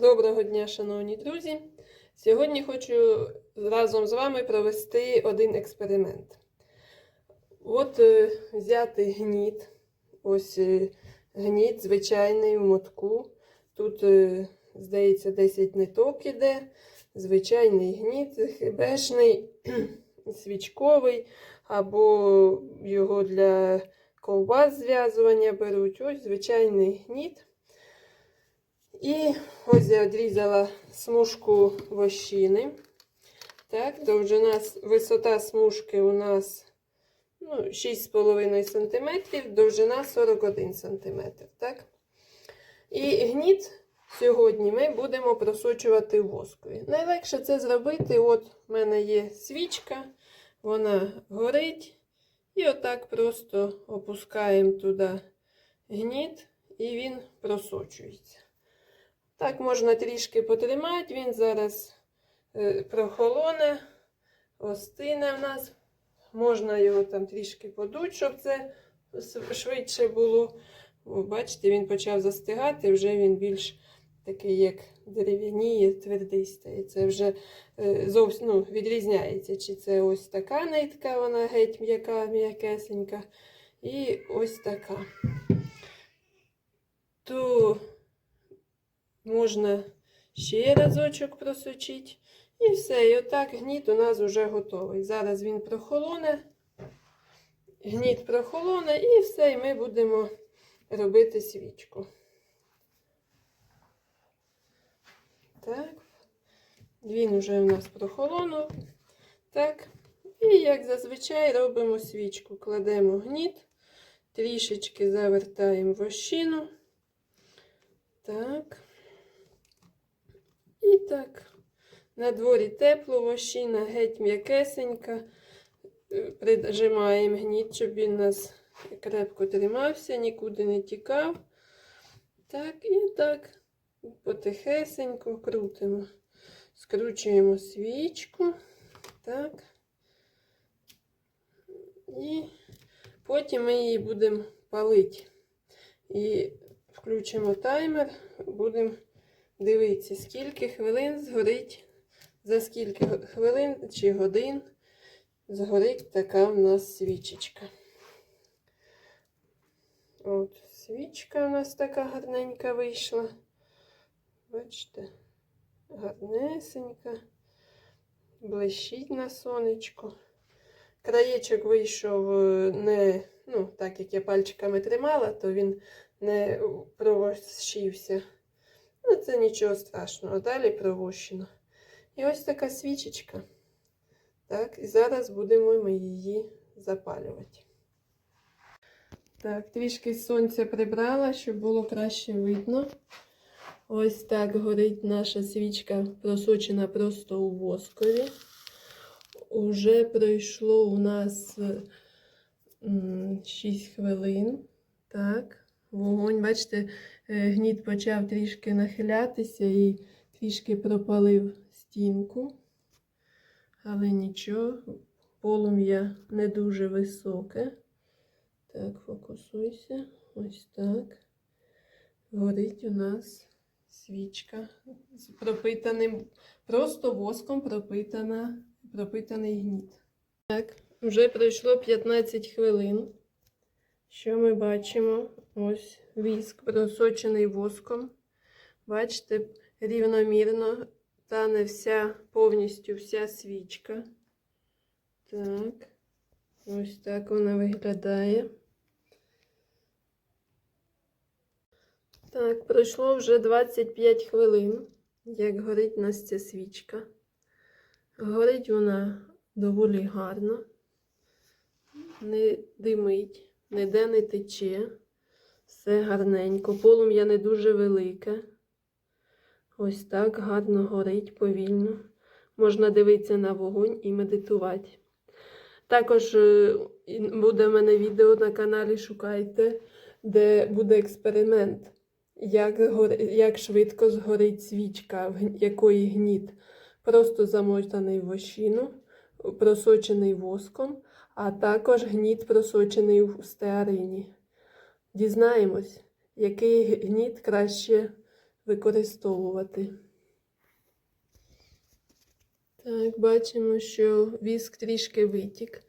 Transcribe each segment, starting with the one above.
Доброго дня, шановні друзі! Сьогодні хочу разом з вами провести один експеримент. От е, взяти гніт, ось е, гніт звичайний в мотку. Тут, е, здається, 10 ниток іде. Звичайний гніт, хебешний, свічковий, або його для ковбас зв'язування беруть. Ось звичайний гніт. І ось я відрізала смужку вощини. Так, довжина, висота смужки у нас ну, 6,5 см, довжина 41 см. Так? І гніт сьогодні ми будемо просочувати воскові. Найлегше це зробити. От в мене є свічка, вона горить. І отак просто опускаємо туди гніт, і він просочується. Так, можна трішки потримати, він зараз е, прохолоне, остине в нас. Можна його там трішки подуть, щоб це швидше було. Бачите, він почав застигати, вже він більш такий, як дерев'яніє, твердий стає. Це вже е, зовсім ну, відрізняється. Чи це ось така нитка, вона геть м'яка, м'якесенька. І ось така. То можна ще разочок просочити. І все. І отак гніт у нас вже готовий. Зараз він прохолоне. Гніт прохолоне і все, і ми будемо робити свічку. Так. Він вже у нас прохолонув. Так. І як зазвичай робимо свічку. Кладемо гніт, трішечки завертаємо вощину. Так. Так. На дворі тепло, вощина геть м'якесенька. Е, Прижимаємо гніт, щоб він нас крепко тримався, нікуди не тікав. Так, і так потихесенько крутимо. Скручуємо свічку. Так. І потім ми її будемо палити. І включимо таймер, будемо дивитися, скільки хвилин згорить, за скільки хвилин чи годин згорить така в нас свічечка. От, свічка у нас така гарненька вийшла. Бачите, гарнесенька, блищить на сонечку. Краєчок вийшов е, не, ну, так як я пальчиками тримала, то він не провощився. Ну, це нічого страшного. Далі провощено. І ось така свічечка. Так, і зараз будемо ми її запалювати. Так, трішки сонця прибрала, щоб було краще видно. Ось так горить наша свічка, просочена просто у воскові. Уже пройшло у нас 6 хвилин. Так, вогонь, бачите, гніт почав трішки нахилятися і трішки пропалив стінку. Але нічого, полум'я не дуже високе. Так, фокусуйся. Ось так. Горить у нас свічка з пропитаним, просто воском пропитана, пропитаний гніт. Так, вже пройшло 15 хвилин. Що ми бачимо? Ось віск просочений воском. Бачите, рівномірно тане вся, повністю вся свічка. Так, ось так вона виглядає. Так, пройшло вже 25 хвилин, як горить у нас ця свічка. Горить вона доволі гарно, не димить, ніде не тече. Все гарненько. Полум'я не дуже велике. Ось так гарно горить повільно. Можна дивитися на вогонь і медитувати. Також е, буде в мене відео на каналі, шукайте, де буде експеримент, як, гор- як швидко згорить свічка, якої гніт. Просто замотаний в вощину, просочений воском, а також гніт просочений в стеарині. Дізнаємось, який гніт краще використовувати. Так, бачимо, що віск трішки витік.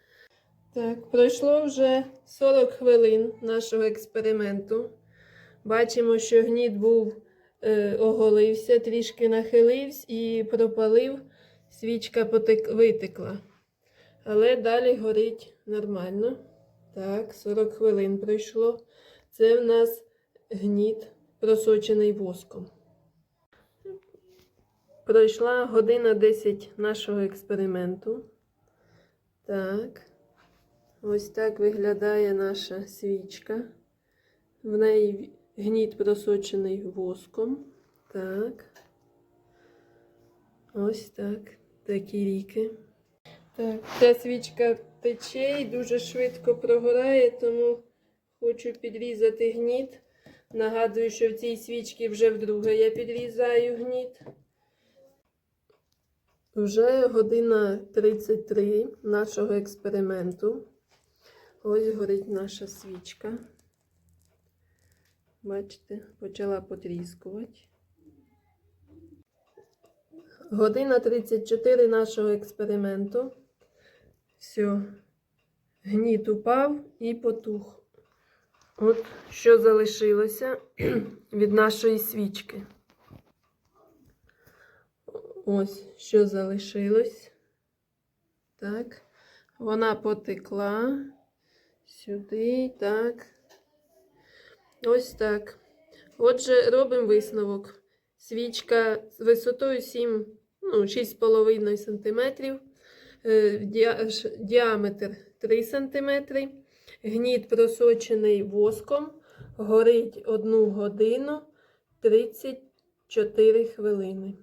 Так, пройшло вже 40 хвилин нашого експерименту. Бачимо, що гніт був е, оголився, трішки нахилився і пропалив, свічка потек, витекла. Але далі горить нормально. Так, 40 хвилин пройшло. Це в нас гніт, просочений воском. Пройшла година 10 нашого експерименту. Так. Ось так виглядає наша свічка. В неї гніт просочений воском. Так. Ось так. Такі ріки. Так, ця свічка тече і дуже швидко прогорає, тому хочу підрізати гніт. Нагадую, що в цій свічці вже вдруге я підрізаю гніт. Вже година 33 нашого експерименту. Ось горить наша свічка. Бачите, почала потріскувати. Година 34 нашого експерименту. Все. Гніт упав і потух. От що залишилося від нашої свічки. Ось що залишилось. Так. Вона потекла сюди, так. Ось так. Отже, робимо висновок. Свічка з висотою 7, ну, 6,5 см, е, діаметр 3 см, гніт просочений воском, горить 1 годину 34 хвилини.